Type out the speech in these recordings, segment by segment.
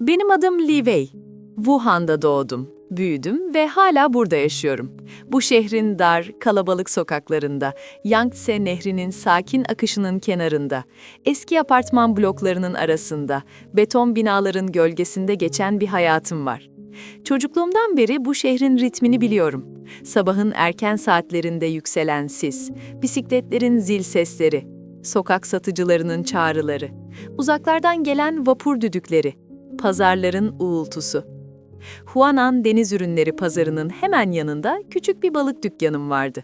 Benim adım Li Wei. Wuhan'da doğdum, büyüdüm ve hala burada yaşıyorum. Bu şehrin dar, kalabalık sokaklarında, Yangtze Nehri'nin sakin akışının kenarında, eski apartman bloklarının arasında, beton binaların gölgesinde geçen bir hayatım var. Çocukluğumdan beri bu şehrin ritmini biliyorum. Sabahın erken saatlerinde yükselen sis, bisikletlerin zil sesleri, sokak satıcılarının çağrıları, uzaklardan gelen vapur düdükleri, pazarların uğultusu. Huanan Deniz Ürünleri Pazarı'nın hemen yanında küçük bir balık dükkanım vardı.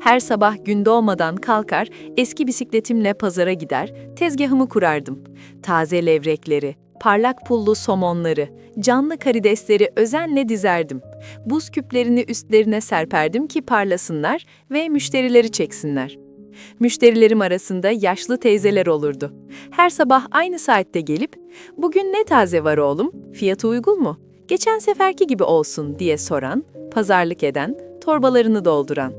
Her sabah gün doğmadan kalkar, eski bisikletimle pazara gider, tezgahımı kurardım. Taze levrekleri, parlak pullu somonları, canlı karidesleri özenle dizerdim. Buz küplerini üstlerine serperdim ki parlasınlar ve müşterileri çeksinler. Müşterilerim arasında yaşlı teyzeler olurdu. Her sabah aynı saatte gelip, "Bugün ne taze var oğlum? Fiyatı uygun mu? Geçen seferki gibi olsun." diye soran, pazarlık eden, torbalarını dolduran.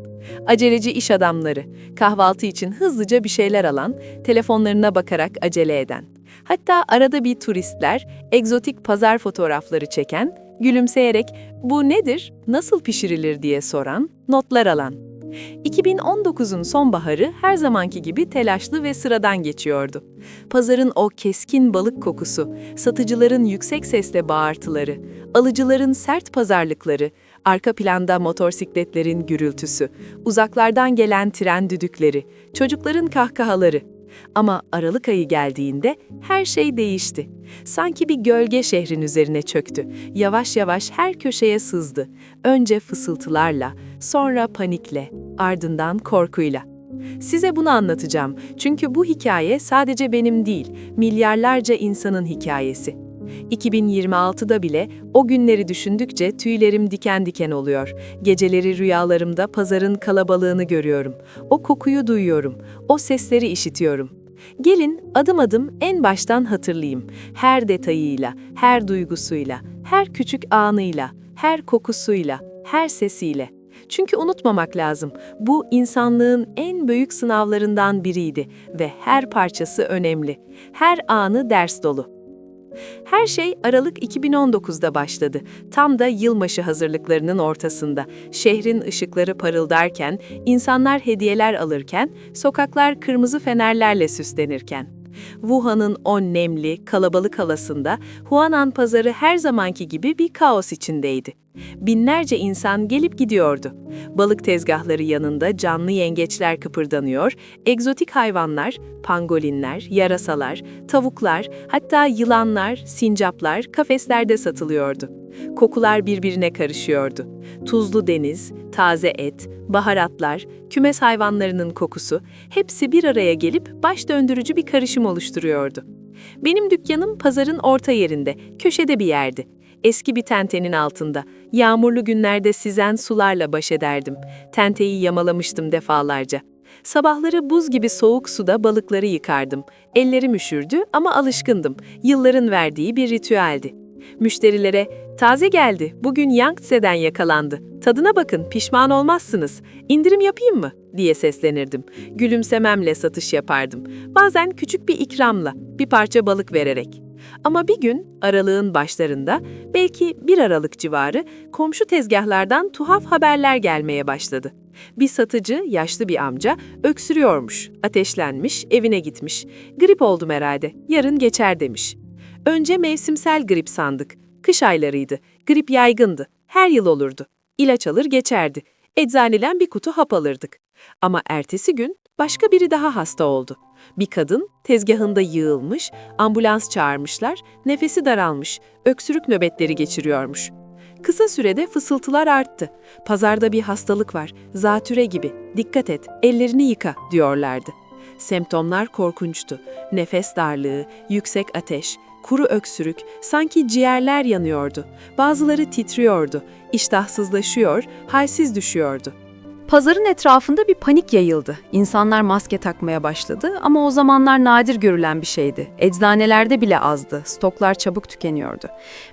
Aceleci iş adamları, kahvaltı için hızlıca bir şeyler alan, telefonlarına bakarak acele eden. Hatta arada bir turistler, egzotik pazar fotoğrafları çeken, gülümseyerek "Bu nedir? Nasıl pişirilir?" diye soran, notlar alan. 2019'un sonbaharı her zamanki gibi telaşlı ve sıradan geçiyordu. Pazarın o keskin balık kokusu, satıcıların yüksek sesle bağırtıları, alıcıların sert pazarlıkları, arka planda motosikletlerin gürültüsü, uzaklardan gelen tren düdükleri, çocukların kahkahaları. Ama Aralık ayı geldiğinde her şey değişti. Sanki bir gölge şehrin üzerine çöktü. Yavaş yavaş her köşeye sızdı. Önce fısıltılarla, sonra panikle, ardından korkuyla. Size bunu anlatacağım çünkü bu hikaye sadece benim değil, milyarlarca insanın hikayesi. 2026'da bile o günleri düşündükçe tüylerim diken diken oluyor. Geceleri rüyalarımda pazarın kalabalığını görüyorum. O kokuyu duyuyorum. O sesleri işitiyorum. Gelin adım adım en baştan hatırlayayım. Her detayıyla, her duygusuyla, her küçük anıyla, her kokusuyla, her sesiyle. Çünkü unutmamak lazım. Bu insanlığın en büyük sınavlarından biriydi ve her parçası önemli. Her anı ders dolu. Her şey Aralık 2019'da başladı. Tam da yılbaşı hazırlıklarının ortasında. Şehrin ışıkları parıldarken, insanlar hediyeler alırken, sokaklar kırmızı fenerlerle süslenirken. Wuhan'ın o nemli, kalabalık havasında Huanan pazarı her zamanki gibi bir kaos içindeydi. Binlerce insan gelip gidiyordu. Balık tezgahları yanında canlı yengeçler kıpırdanıyor, egzotik hayvanlar, pangolinler, yarasalar, tavuklar, hatta yılanlar, sincaplar kafeslerde satılıyordu. Kokular birbirine karışıyordu. Tuzlu deniz, taze et, baharatlar, kümes hayvanlarının kokusu hepsi bir araya gelip baş döndürücü bir karışım oluşturuyordu. Benim dükkanım pazarın orta yerinde, köşede bir yerdi. Eski bir tentenin altında, yağmurlu günlerde sizen sularla baş ederdim. Tenteyi yamalamıştım defalarca. Sabahları buz gibi soğuk suda balıkları yıkardım. Ellerim üşürdü ama alışkındım. Yılların verdiği bir ritüeldi. Müşterilere, taze geldi, bugün Yangtze'den yakalandı. Tadına bakın, pişman olmazsınız. İndirim yapayım mı? diye seslenirdim. Gülümsememle satış yapardım. Bazen küçük bir ikramla, bir parça balık vererek. Ama bir gün aralığın başlarında, belki bir aralık civarı, komşu tezgahlardan tuhaf haberler gelmeye başladı. Bir satıcı, yaşlı bir amca, öksürüyormuş, ateşlenmiş, evine gitmiş. Grip oldum herhalde, yarın geçer demiş. Önce mevsimsel grip sandık. Kış aylarıydı. Grip yaygındı. Her yıl olurdu. İlaç alır geçerdi. Eczaneden bir kutu hap alırdık. Ama ertesi gün başka biri daha hasta oldu. Bir kadın tezgahında yığılmış, ambulans çağırmışlar, nefesi daralmış, öksürük nöbetleri geçiriyormuş. Kısa sürede fısıltılar arttı. Pazarda bir hastalık var, zatüre gibi. Dikkat et, ellerini yıka diyorlardı. Semptomlar korkunçtu. Nefes darlığı, yüksek ateş, kuru öksürük, sanki ciğerler yanıyordu. Bazıları titriyordu, iştahsızlaşıyor, halsiz düşüyordu. Pazarın etrafında bir panik yayıldı. İnsanlar maske takmaya başladı ama o zamanlar nadir görülen bir şeydi. Eczanelerde bile azdı. Stoklar çabuk tükeniyordu.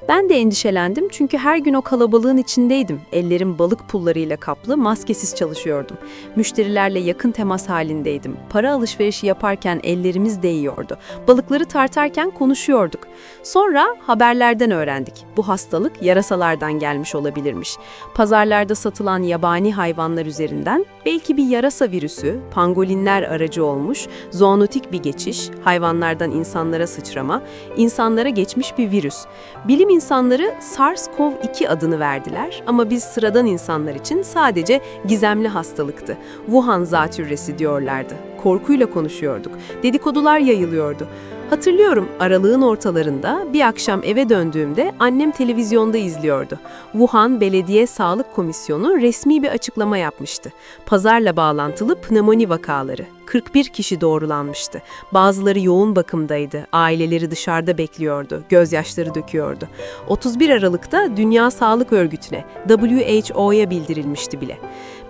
Ben de endişelendim çünkü her gün o kalabalığın içindeydim. Ellerim balık pullarıyla kaplı, maskesiz çalışıyordum. Müşterilerle yakın temas halindeydim. Para alışverişi yaparken ellerimiz değiyordu. Balıkları tartarken konuşuyorduk. Sonra haberlerden öğrendik. Bu hastalık yarasalardan gelmiş olabilirmiş. Pazarlarda satılan yabani hayvanlar üzerinden belki bir yarasa virüsü, pangolinler aracı olmuş, zoonotik bir geçiş, hayvanlardan insanlara sıçrama, insanlara geçmiş bir virüs. Bilim insanları SARS-CoV-2 adını verdiler ama biz sıradan insanlar için sadece gizemli hastalıktı. Wuhan zatürresi diyorlardı. Korkuyla konuşuyorduk. Dedikodular yayılıyordu. Hatırlıyorum aralığın ortalarında bir akşam eve döndüğümde annem televizyonda izliyordu. Wuhan Belediye Sağlık Komisyonu resmi bir açıklama yapmıştı. Pazarla bağlantılı pnömoni vakaları. 41 kişi doğrulanmıştı. Bazıları yoğun bakımdaydı. Aileleri dışarıda bekliyordu. Gözyaşları döküyordu. 31 Aralık'ta Dünya Sağlık Örgütü'ne, WHO'ya bildirilmişti bile.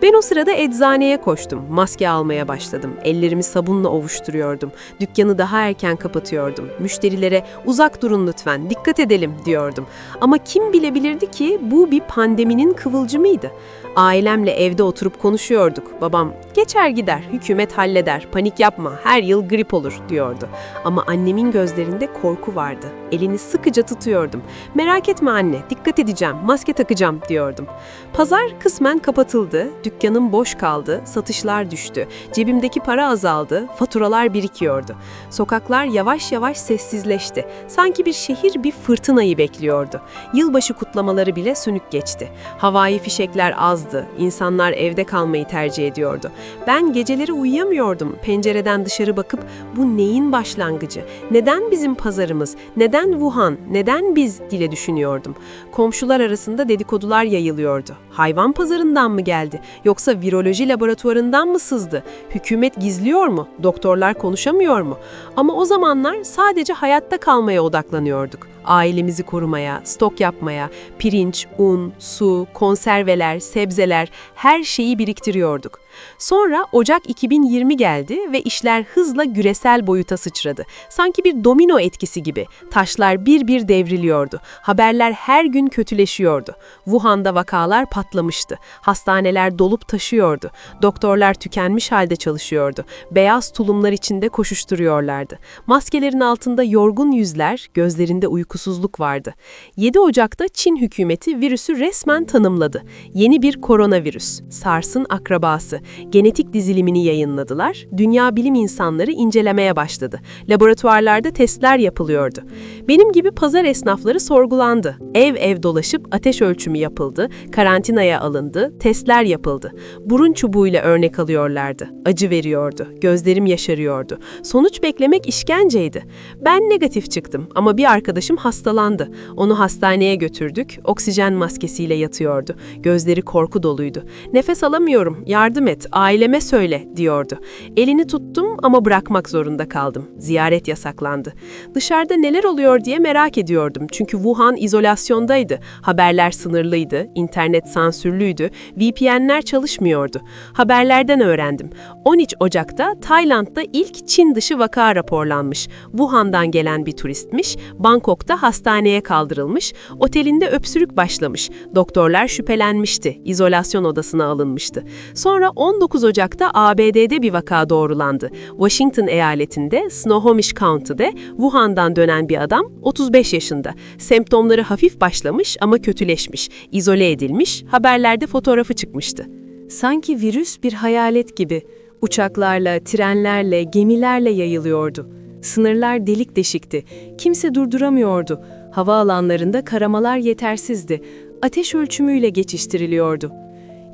Ben o sırada eczaneye koştum. Maske almaya başladım. Ellerimi sabunla ovuşturuyordum. Dükkanı daha erken kapatıyordum. Müşterilere uzak durun lütfen, dikkat edelim diyordum. Ama kim bilebilirdi ki bu bir pandeminin kıvılcımıydı. Ailemle evde oturup konuşuyorduk. Babam, geçer gider, hükümet halleder, panik yapma, her yıl grip olur diyordu. Ama annemin gözlerinde korku vardı. Elini sıkıca tutuyordum. Merak etme anne, dikkat edeceğim, maske takacağım diyordum. Pazar kısmen kapatıldı, dükkanım boş kaldı, satışlar düştü, cebimdeki para azaldı, faturalar birikiyordu. Sokaklar yavaş yavaş sessizleşti. Sanki bir şehir bir fırtınayı bekliyordu. Yılbaşı kutlamaları bile sönük geçti. Havai fişekler azdı, insanlar evde kalmayı tercih ediyordu. Ben geceleri uyuyamıyordum. Pencereden dışarı bakıp bu neyin başlangıcı? Neden bizim pazarımız? Neden Wuhan? Neden biz diye düşünüyordum. Komşular arasında dedikodular yayılıyordu. Hayvan pazarından mı geldi? Yoksa viroloji laboratuvarından mı sızdı? Hükümet gizliyor mu? Doktorlar konuşamıyor mu? Ama o zamanlar sadece hayatta kalmaya odaklanıyorduk. Ailemizi korumaya, stok yapmaya, pirinç, un, su, konserveler, sebzeler her şeyi biriktiriyorduk. Sonra Ocak 2020 geldi ve işler hızla güresel boyuta sıçradı. Sanki bir domino etkisi gibi. Taşlar bir bir devriliyordu. Haberler her gün kötüleşiyordu. Wuhan'da vakalar patlamıştı. Hastaneler dolup taşıyordu. Doktorlar tükenmiş halde çalışıyordu. Beyaz tulumlar içinde koşuşturuyorlardı. Maskelerin altında yorgun yüzler, gözlerinde uykusuzluk vardı. 7 Ocak'ta Çin hükümeti virüsü resmen tanımladı. Yeni bir koronavirüs, SARS'ın akrabası. Genetik dizilimini yayınladılar. Dünya bilim insanları incelemeye başladı. Laboratuvarlarda testler yapılıyordu. Benim gibi pazar esnafları sorgulandı. Ev ev dolaşıp ateş ölçümü yapıldı, karantinaya alındı, testler yapıldı. Burun çubuğuyla örnek alıyorlardı. Acı veriyordu, gözlerim yaşarıyordu. Sonuç beklemek işkenceydi. Ben negatif çıktım ama bir arkadaşım hastalandı. Onu hastaneye götürdük, oksijen maskesiyle yatıyordu. Gözleri korku doluydu. Nefes alamıyorum, yardım et, aileme söyle diyordu. Elini tuttum ama bırakmak zorunda kaldım. Ziyaret yasaklandı. Dışarıda neler oluyor diye merak ediyordum. Çünkü Wuhan izolasyondaydı. Haberler sınırlıydı, internet sansürlüydü, VPN'ler çalışmıyordu. Haberlerden öğrendim. 13 Ocak'ta Tayland'da ilk Çin dışı vaka raporlanmış. Wuhan'dan gelen bir turistmiş, Bangkok'ta hastaneye kaldırılmış, otelinde öpsürük başlamış. Doktorlar şüphelenmişti, izolasyon odasına alınmıştı. Sonra 19 Ocak'ta ABD'de bir vaka doğrulandı. Washington eyaletinde Snohomish County'de Wuhan'dan dönen bir adam 35 yaşında. Semptomları hafif başlamış ama kötüleşmiş, izole edilmiş, haberlerde fotoğrafı çıkmıştı. Sanki virüs bir hayalet gibi uçaklarla, trenlerle, gemilerle yayılıyordu. Sınırlar delik deşikti. Kimse durduramıyordu. Havaalanlarında karamalar yetersizdi. Ateş ölçümüyle geçiştiriliyordu.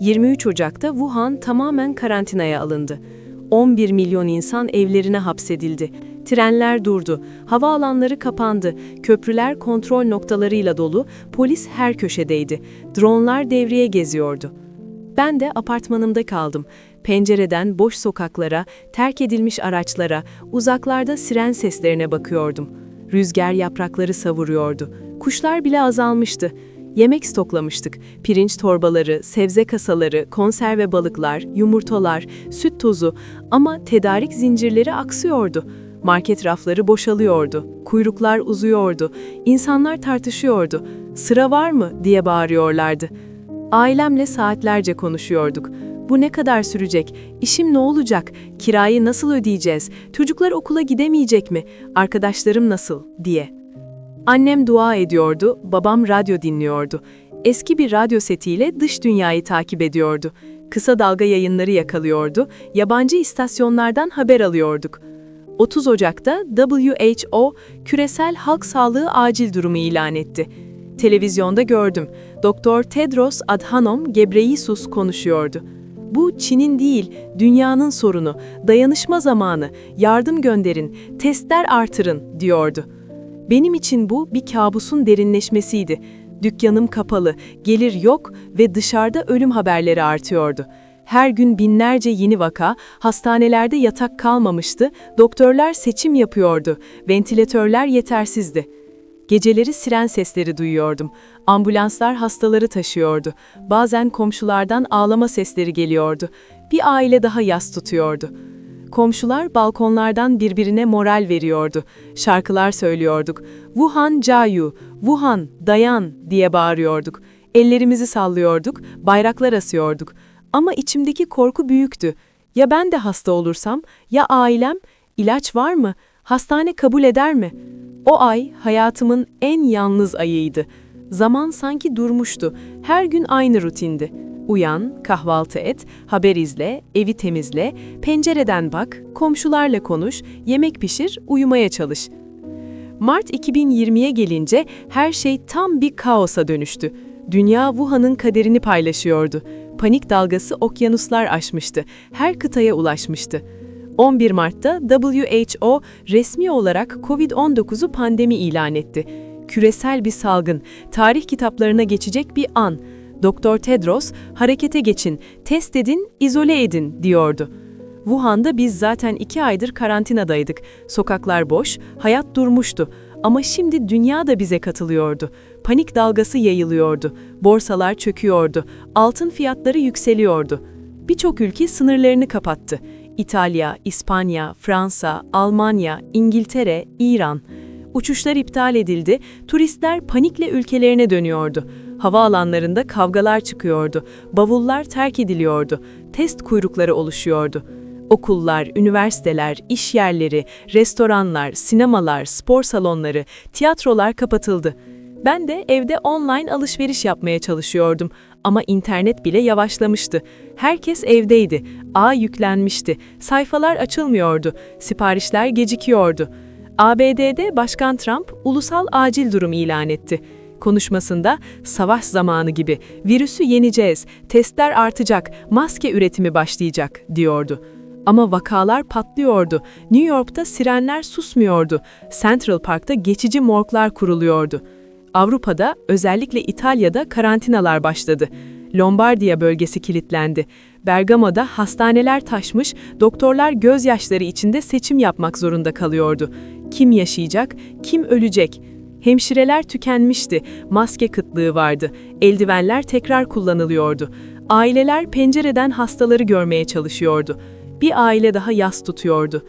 23 Ocak'ta Wuhan tamamen karantinaya alındı. 11 milyon insan evlerine hapsedildi. Trenler durdu, havaalanları kapandı, köprüler kontrol noktalarıyla dolu, polis her köşedeydi. Dronlar devreye geziyordu. Ben de apartmanımda kaldım. Pencereden boş sokaklara, terk edilmiş araçlara, uzaklarda siren seslerine bakıyordum. Rüzgar yaprakları savuruyordu. Kuşlar bile azalmıştı. Yemek stoklamıştık. Pirinç torbaları, sebze kasaları, konserve balıklar, yumurtalar, süt tozu ama tedarik zincirleri aksıyordu. Market rafları boşalıyordu, kuyruklar uzuyordu, insanlar tartışıyordu. Sıra var mı diye bağırıyorlardı. Ailemle saatlerce konuşuyorduk. Bu ne kadar sürecek? İşim ne olacak? Kirayı nasıl ödeyeceğiz? Çocuklar okula gidemeyecek mi? Arkadaşlarım nasıl? diye. Annem dua ediyordu, babam radyo dinliyordu. Eski bir radyo setiyle dış dünyayı takip ediyordu. Kısa dalga yayınları yakalıyordu, yabancı istasyonlardan haber alıyorduk. 30 Ocak'ta WHO küresel halk sağlığı acil durumu ilan etti. Televizyonda gördüm. Doktor Tedros Adhanom Ghebreyesus konuşuyordu. Bu Çin'in değil, dünyanın sorunu. Dayanışma zamanı, yardım gönderin, testler artırın diyordu. Benim için bu bir kabusun derinleşmesiydi. Dükkanım kapalı, gelir yok ve dışarıda ölüm haberleri artıyordu. Her gün binlerce yeni vaka, hastanelerde yatak kalmamıştı, doktorlar seçim yapıyordu, ventilatörler yetersizdi. Geceleri siren sesleri duyuyordum. Ambulanslar hastaları taşıyordu. Bazen komşulardan ağlama sesleri geliyordu. Bir aile daha yas tutuyordu. Komşular balkonlardan birbirine moral veriyordu. Şarkılar söylüyorduk. Wuhan Cayu, Wuhan dayan diye bağırıyorduk. Ellerimizi sallıyorduk, bayraklar asıyorduk. Ama içimdeki korku büyüktü. Ya ben de hasta olursam, ya ailem, ilaç var mı, hastane kabul eder mi? O ay hayatımın en yalnız ayıydı. Zaman sanki durmuştu. Her gün aynı rutindi. Uyan, kahvaltı et, haber izle, evi temizle, pencereden bak, komşularla konuş, yemek pişir, uyumaya çalış. Mart 2020'ye gelince her şey tam bir kaosa dönüştü. Dünya Wuhan'ın kaderini paylaşıyordu. Panik dalgası okyanuslar aşmıştı. Her kıtaya ulaşmıştı. 11 Mart'ta WHO resmi olarak COVID-19'u pandemi ilan etti. Küresel bir salgın, tarih kitaplarına geçecek bir an. Doktor Tedros, harekete geçin, test edin, izole edin diyordu. Wuhan'da biz zaten iki aydır karantinadaydık. Sokaklar boş, hayat durmuştu. Ama şimdi dünya da bize katılıyordu. Panik dalgası yayılıyordu. Borsalar çöküyordu. Altın fiyatları yükseliyordu. Birçok ülke sınırlarını kapattı. İtalya, İspanya, Fransa, Almanya, İngiltere, İran. Uçuşlar iptal edildi, turistler panikle ülkelerine dönüyordu. Havaalanlarında kavgalar çıkıyordu, bavullar terk ediliyordu, test kuyrukları oluşuyordu. Okullar, üniversiteler, iş yerleri, restoranlar, sinemalar, spor salonları, tiyatrolar kapatıldı. Ben de evde online alışveriş yapmaya çalışıyordum ama internet bile yavaşlamıştı. Herkes evdeydi, ağ yüklenmişti, sayfalar açılmıyordu, siparişler gecikiyordu. ABD'de Başkan Trump ulusal acil durum ilan etti. Konuşmasında savaş zamanı gibi virüsü yeneceğiz, testler artacak, maske üretimi başlayacak diyordu. Ama vakalar patlıyordu. New York'ta sirenler susmuyordu. Central Park'ta geçici morglar kuruluyordu. Avrupa'da, özellikle İtalya'da karantinalar başladı. Lombardiya bölgesi kilitlendi. Bergamo'da hastaneler taşmış, doktorlar gözyaşları içinde seçim yapmak zorunda kalıyordu. Kim yaşayacak, kim ölecek? Hemşireler tükenmişti, maske kıtlığı vardı, eldivenler tekrar kullanılıyordu. Aileler pencereden hastaları görmeye çalışıyordu. Bir aile daha yas tutuyordu.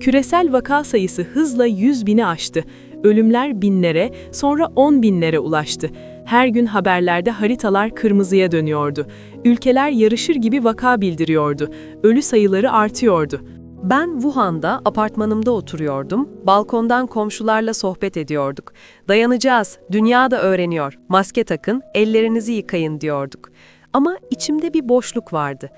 Küresel vaka sayısı hızla 100 bini aştı. Ölümler binlere, sonra 10 binlere ulaştı. Her gün haberlerde haritalar kırmızıya dönüyordu. Ülkeler yarışır gibi vaka bildiriyordu. Ölü sayıları artıyordu. Ben Wuhan'da apartmanımda oturuyordum. Balkondan komşularla sohbet ediyorduk. Dayanacağız, dünya da öğreniyor. Maske takın, ellerinizi yıkayın diyorduk. Ama içimde bir boşluk vardı.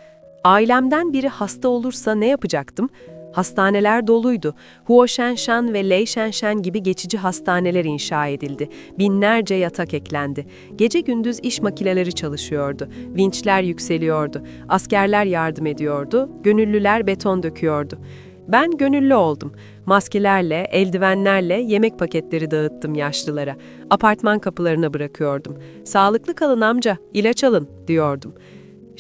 Ailemden biri hasta olursa ne yapacaktım? Hastaneler doluydu. Huo Shenshan ve Lei Shenshan gibi geçici hastaneler inşa edildi. Binlerce yatak eklendi. Gece gündüz iş makineleri çalışıyordu. Vinçler yükseliyordu. Askerler yardım ediyordu. Gönüllüler beton döküyordu. Ben gönüllü oldum. Maskelerle, eldivenlerle yemek paketleri dağıttım yaşlılara. Apartman kapılarına bırakıyordum. Sağlıklı kalın amca, ilaç alın diyordum.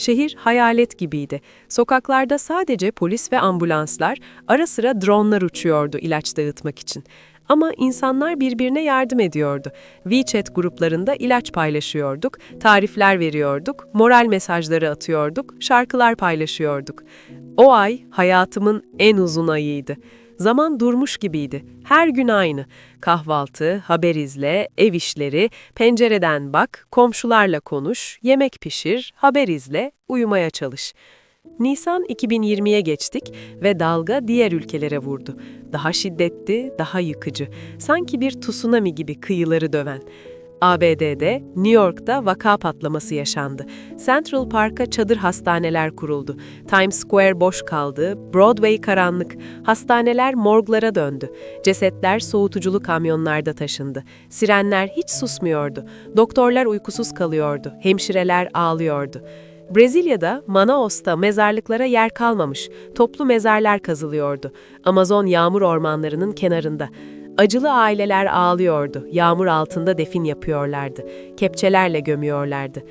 Şehir hayalet gibiydi. Sokaklarda sadece polis ve ambulanslar, ara sıra dronlar uçuyordu ilaç dağıtmak için. Ama insanlar birbirine yardım ediyordu. WeChat gruplarında ilaç paylaşıyorduk, tarifler veriyorduk, moral mesajları atıyorduk, şarkılar paylaşıyorduk. O ay hayatımın en uzun ayıydı. Zaman durmuş gibiydi. Her gün aynı. Kahvaltı, haber izle, ev işleri, pencereden bak, komşularla konuş, yemek pişir, haber izle, uyumaya çalış. Nisan 2020'ye geçtik ve dalga diğer ülkelere vurdu. Daha şiddetli, daha yıkıcı. Sanki bir tsunami gibi kıyıları döven. ABD'de, New York'ta vaka patlaması yaşandı. Central Park'a çadır hastaneler kuruldu. Times Square boş kaldı, Broadway karanlık. Hastaneler morglara döndü. Cesetler soğutuculu kamyonlarda taşındı. Sirenler hiç susmuyordu. Doktorlar uykusuz kalıyordu. Hemşireler ağlıyordu. Brezilya'da, Manaus'ta mezarlıklara yer kalmamış, toplu mezarlar kazılıyordu. Amazon yağmur ormanlarının kenarında. Acılı aileler ağlıyordu, yağmur altında defin yapıyorlardı, kepçelerle gömüyorlardı.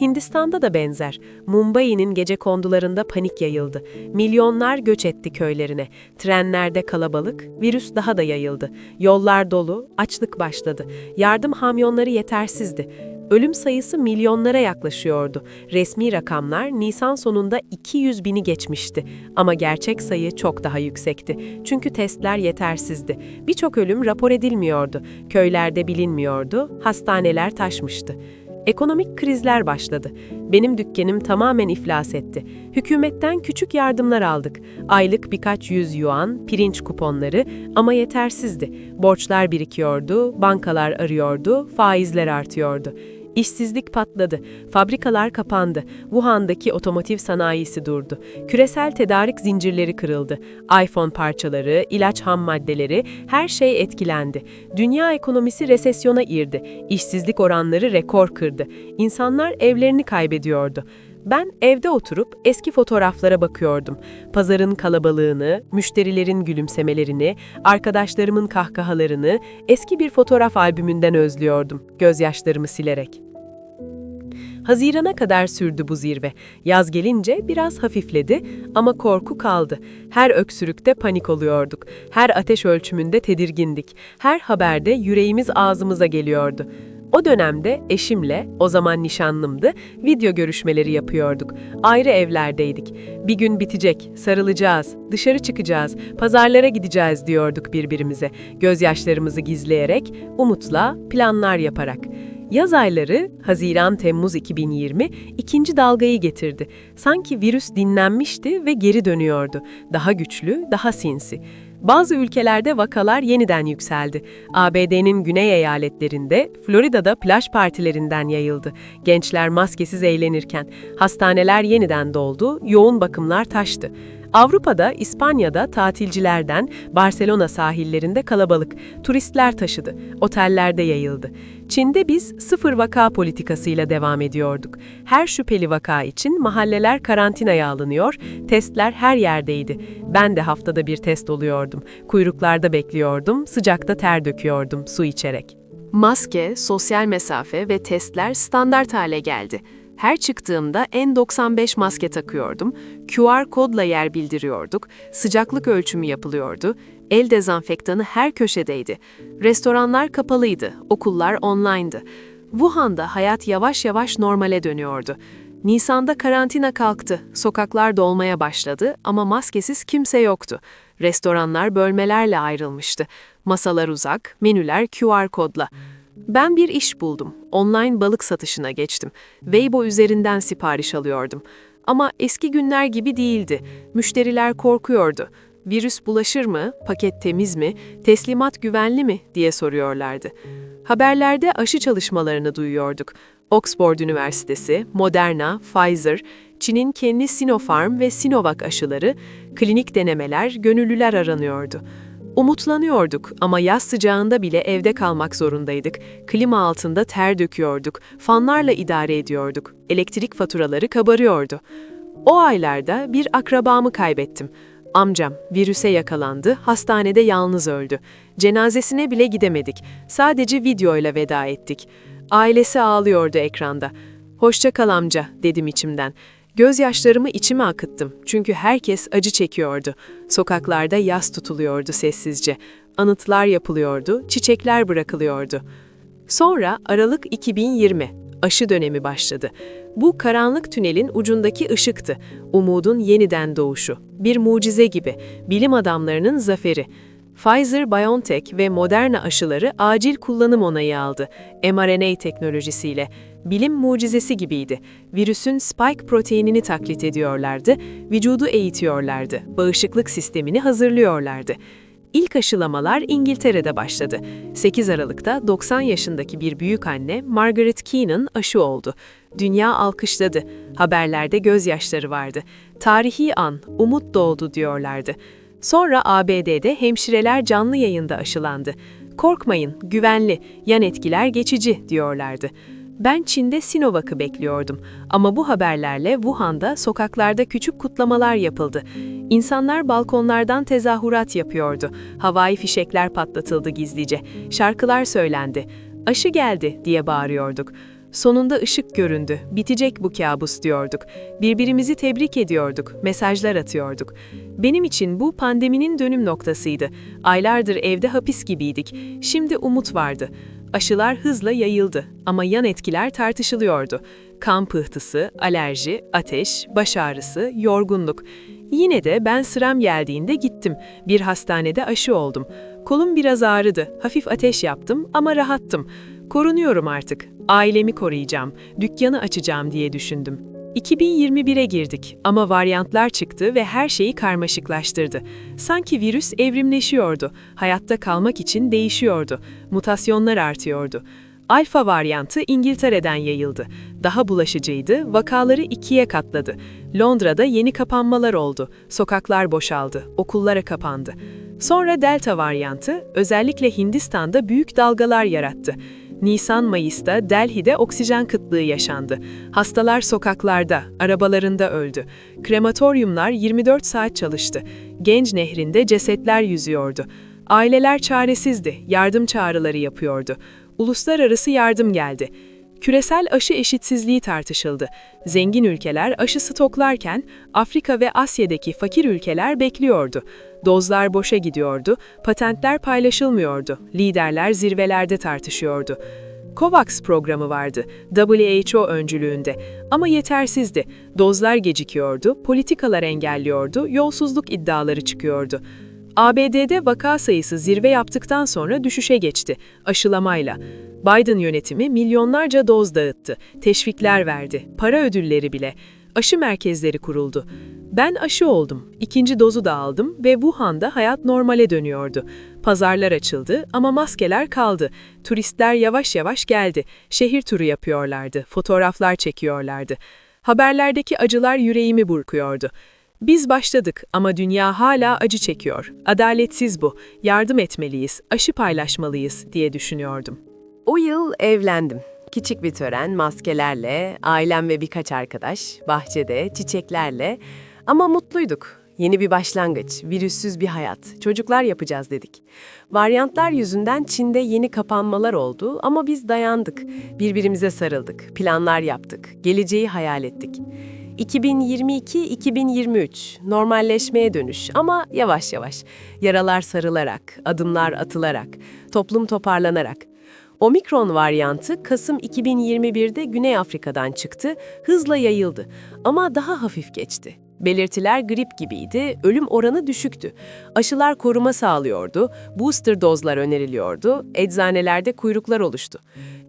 Hindistan'da da benzer. Mumbai'nin gece kondularında panik yayıldı. Milyonlar göç etti köylerine. Trenlerde kalabalık, virüs daha da yayıldı. Yollar dolu, açlık başladı. Yardım hamyonları yetersizdi. Ölüm sayısı milyonlara yaklaşıyordu. Resmi rakamlar Nisan sonunda 200 bini geçmişti. Ama gerçek sayı çok daha yüksekti. Çünkü testler yetersizdi. Birçok ölüm rapor edilmiyordu. Köylerde bilinmiyordu, hastaneler taşmıştı. Ekonomik krizler başladı. Benim dükkanım tamamen iflas etti. Hükümetten küçük yardımlar aldık. Aylık birkaç yüz yuan, pirinç kuponları ama yetersizdi. Borçlar birikiyordu, bankalar arıyordu, faizler artıyordu. İşsizlik patladı, fabrikalar kapandı, Wuhan'daki otomotiv sanayisi durdu, küresel tedarik zincirleri kırıldı, iPhone parçaları, ilaç ham maddeleri, her şey etkilendi. Dünya ekonomisi resesyona girdi, işsizlik oranları rekor kırdı, insanlar evlerini kaybediyordu. Ben evde oturup eski fotoğraflara bakıyordum. Pazarın kalabalığını, müşterilerin gülümsemelerini, arkadaşlarımın kahkahalarını eski bir fotoğraf albümünden özlüyordum, gözyaşlarımı silerek. Hazirana kadar sürdü bu zirve. Yaz gelince biraz hafifledi ama korku kaldı. Her öksürükte panik oluyorduk. Her ateş ölçümünde tedirgindik. Her haberde yüreğimiz ağzımıza geliyordu. O dönemde eşimle, o zaman nişanlımdı, video görüşmeleri yapıyorduk. Ayrı evlerdeydik. Bir gün bitecek, sarılacağız, dışarı çıkacağız, pazarlara gideceğiz diyorduk birbirimize. Gözyaşlarımızı gizleyerek, umutla, planlar yaparak. Yaz ayları, Haziran-Temmuz 2020, ikinci dalgayı getirdi. Sanki virüs dinlenmişti ve geri dönüyordu. Daha güçlü, daha sinsi. Bazı ülkelerde vakalar yeniden yükseldi. ABD'nin güney eyaletlerinde, Florida'da plaj partilerinden yayıldı. Gençler maskesiz eğlenirken, hastaneler yeniden doldu, yoğun bakımlar taştı. Avrupa'da, İspanya'da tatilcilerden Barcelona sahillerinde kalabalık, turistler taşıdı, otellerde yayıldı. Çin'de biz sıfır vaka politikasıyla devam ediyorduk. Her şüpheli vaka için mahalleler karantinaya alınıyor, testler her yerdeydi. Ben de haftada bir test oluyordum. Kuyruklarda bekliyordum, sıcakta ter döküyordum su içerek. Maske, sosyal mesafe ve testler standart hale geldi. Her çıktığımda N95 maske takıyordum, QR kodla yer bildiriyorduk, sıcaklık ölçümü yapılıyordu, el dezenfektanı her köşedeydi. Restoranlar kapalıydı, okullar online'dı. Wuhan'da hayat yavaş yavaş normale dönüyordu. Nisan'da karantina kalktı, sokaklar dolmaya başladı ama maskesiz kimse yoktu. Restoranlar bölmelerle ayrılmıştı. Masalar uzak, menüler QR kodla. Ben bir iş buldum. Online balık satışına geçtim. Weibo üzerinden sipariş alıyordum. Ama eski günler gibi değildi. Müşteriler korkuyordu. Virüs bulaşır mı, paket temiz mi, teslimat güvenli mi diye soruyorlardı. Haberlerde aşı çalışmalarını duyuyorduk. Oxford Üniversitesi, Moderna, Pfizer, Çin'in kendi Sinopharm ve Sinovac aşıları, klinik denemeler, gönüllüler aranıyordu. Umutlanıyorduk ama yaz sıcağında bile evde kalmak zorundaydık. Klima altında ter döküyorduk, fanlarla idare ediyorduk. Elektrik faturaları kabarıyordu. O aylarda bir akrabamı kaybettim. Amcam virüse yakalandı, hastanede yalnız öldü. Cenazesine bile gidemedik. Sadece videoyla veda ettik. Ailesi ağlıyordu ekranda. Hoşça kal amca dedim içimden. Gözyaşlarımı içime akıttım çünkü herkes acı çekiyordu. Sokaklarda yas tutuluyordu sessizce. anıtlar yapılıyordu, çiçekler bırakılıyordu. Sonra Aralık 2020, aşı dönemi başladı. Bu karanlık tünelin ucundaki ışıktı, umudun yeniden doğuşu. Bir mucize gibi, bilim adamlarının zaferi. Pfizer-BioNTech ve Moderna aşıları acil kullanım onayı aldı, mRNA teknolojisiyle. Bilim mucizesi gibiydi. Virüsün spike proteinini taklit ediyorlardı, vücudu eğitiyorlardı, bağışıklık sistemini hazırlıyorlardı. İlk aşılamalar İngiltere'de başladı. 8 Aralık'ta 90 yaşındaki bir büyük anne Margaret Keenan aşı oldu. Dünya alkışladı. Haberlerde gözyaşları vardı. Tarihi an, umut doğdu diyorlardı. Sonra ABD'de hemşireler canlı yayında aşılandı. Korkmayın, güvenli, yan etkiler geçici diyorlardı. Ben Çin'de Sinovac'ı bekliyordum ama bu haberlerle Wuhan'da sokaklarda küçük kutlamalar yapıldı. İnsanlar balkonlardan tezahürat yapıyordu. Havai fişekler patlatıldı gizlice. Şarkılar söylendi. Aşı geldi diye bağırıyorduk. Sonunda ışık göründü, bitecek bu kabus diyorduk. Birbirimizi tebrik ediyorduk, mesajlar atıyorduk. Benim için bu pandeminin dönüm noktasıydı. Aylardır evde hapis gibiydik. Şimdi umut vardı. Aşılar hızla yayıldı ama yan etkiler tartışılıyordu. Kan pıhtısı, alerji, ateş, baş ağrısı, yorgunluk. Yine de ben sıram geldiğinde gittim. Bir hastanede aşı oldum. Kolum biraz ağrıdı, hafif ateş yaptım ama rahattım. Korunuyorum artık. Ailemi koruyacağım, dükkanı açacağım diye düşündüm. 2021'e girdik ama varyantlar çıktı ve her şeyi karmaşıklaştırdı. Sanki virüs evrimleşiyordu, hayatta kalmak için değişiyordu, mutasyonlar artıyordu. Alfa varyantı İngiltere'den yayıldı. Daha bulaşıcıydı, vakaları ikiye katladı. Londra'da yeni kapanmalar oldu, sokaklar boşaldı, okullara kapandı. Sonra Delta varyantı özellikle Hindistan'da büyük dalgalar yarattı. Nisan-Mayıs'ta Delhi'de oksijen kıtlığı yaşandı. Hastalar sokaklarda, arabalarında öldü. Krematoryumlar 24 saat çalıştı. Genç nehrinde cesetler yüzüyordu. Aileler çaresizdi, yardım çağrıları yapıyordu. Uluslararası yardım geldi. Küresel aşı eşitsizliği tartışıldı. Zengin ülkeler aşı stoklarken Afrika ve Asya'daki fakir ülkeler bekliyordu. Dozlar boşa gidiyordu, patentler paylaşılmıyordu, liderler zirvelerde tartışıyordu. COVAX programı vardı, WHO öncülüğünde ama yetersizdi. Dozlar gecikiyordu, politikalar engelliyordu, yolsuzluk iddiaları çıkıyordu. ABD'de vaka sayısı zirve yaptıktan sonra düşüşe geçti, aşılamayla. Biden yönetimi milyonlarca doz dağıttı, teşvikler verdi, para ödülleri bile. Aşı merkezleri kuruldu. Ben aşı oldum, ikinci dozu da aldım ve Wuhan'da hayat normale dönüyordu. Pazarlar açıldı ama maskeler kaldı. Turistler yavaş yavaş geldi, şehir turu yapıyorlardı, fotoğraflar çekiyorlardı. Haberlerdeki acılar yüreğimi burkuyordu. Biz başladık ama dünya hala acı çekiyor. Adaletsiz bu. Yardım etmeliyiz, aşı paylaşmalıyız diye düşünüyordum. O yıl evlendim. Küçük bir tören, maskelerle, ailem ve birkaç arkadaş, bahçede, çiçeklerle. Ama mutluyduk. Yeni bir başlangıç, virüssüz bir hayat, çocuklar yapacağız dedik. Varyantlar yüzünden Çin'de yeni kapanmalar oldu ama biz dayandık. Birbirimize sarıldık, planlar yaptık, geleceği hayal ettik. 2022-2023 normalleşmeye dönüş ama yavaş yavaş. Yaralar sarılarak, adımlar atılarak, toplum toparlanarak. Omikron varyantı Kasım 2021'de Güney Afrika'dan çıktı, hızla yayıldı ama daha hafif geçti. Belirtiler grip gibiydi, ölüm oranı düşüktü. Aşılar koruma sağlıyordu, booster dozlar öneriliyordu, eczanelerde kuyruklar oluştu.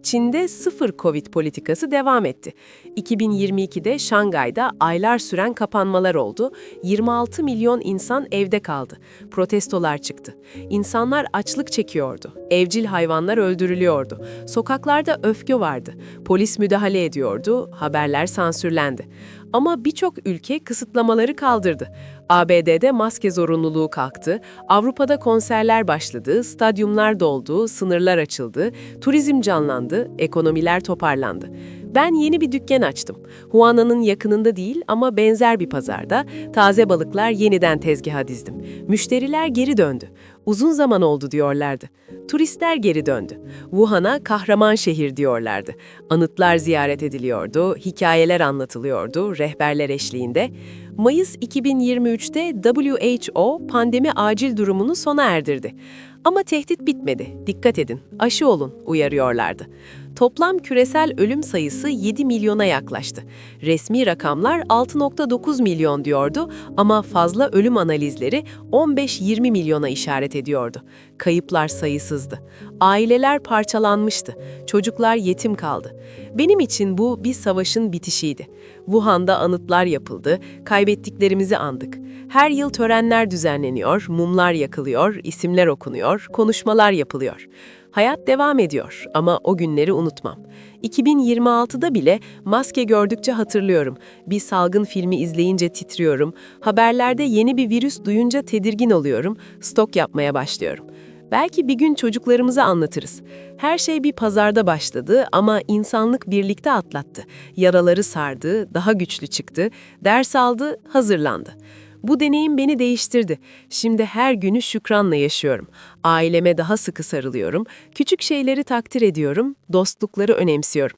Çin'de sıfır Covid politikası devam etti. 2022'de Şangay'da aylar süren kapanmalar oldu. 26 milyon insan evde kaldı. Protestolar çıktı. İnsanlar açlık çekiyordu. Evcil hayvanlar öldürülüyordu. Sokaklarda öfke vardı. Polis müdahale ediyordu. Haberler sansürlendi. Ama birçok ülke kısıtlamaları kaldırdı. ABD'de maske zorunluluğu kalktı, Avrupa'da konserler başladı, stadyumlar doldu, sınırlar açıldı, turizm canlandı, ekonomiler toparlandı. Ben yeni bir dükkan açtım. Huana'nın yakınında değil ama benzer bir pazarda taze balıklar yeniden tezgaha dizdim. Müşteriler geri döndü. Uzun zaman oldu diyorlardı. Turistler geri döndü. Wuhan'a kahraman şehir diyorlardı. Anıtlar ziyaret ediliyordu, hikayeler anlatılıyordu rehberler eşliğinde. Mayıs 2023'te WHO pandemi acil durumunu sona erdirdi. Ama tehdit bitmedi. Dikkat edin, aşı olun uyarıyorlardı. Toplam küresel ölüm sayısı 7 milyona yaklaştı. Resmi rakamlar 6.9 milyon diyordu ama fazla ölüm analizleri 15-20 milyona işaret ediyordu. Kayıplar sayısızdı. Aileler parçalanmıştı. Çocuklar yetim kaldı. Benim için bu bir savaşın bitişiydi. Wuhan'da anıtlar yapıldı, kaybettiklerimizi andık. Her yıl törenler düzenleniyor, mumlar yakılıyor, isimler okunuyor, konuşmalar yapılıyor. Hayat devam ediyor ama o günleri unutmam. 2026'da bile maske gördükçe hatırlıyorum. Bir salgın filmi izleyince titriyorum. Haberlerde yeni bir virüs duyunca tedirgin oluyorum. Stok yapmaya başlıyorum. Belki bir gün çocuklarımıza anlatırız. Her şey bir pazarda başladı ama insanlık birlikte atlattı. Yaraları sardı, daha güçlü çıktı, ders aldı, hazırlandı. Bu deneyim beni değiştirdi. Şimdi her günü şükranla yaşıyorum. Aileme daha sıkı sarılıyorum, küçük şeyleri takdir ediyorum, dostlukları önemsiyorum.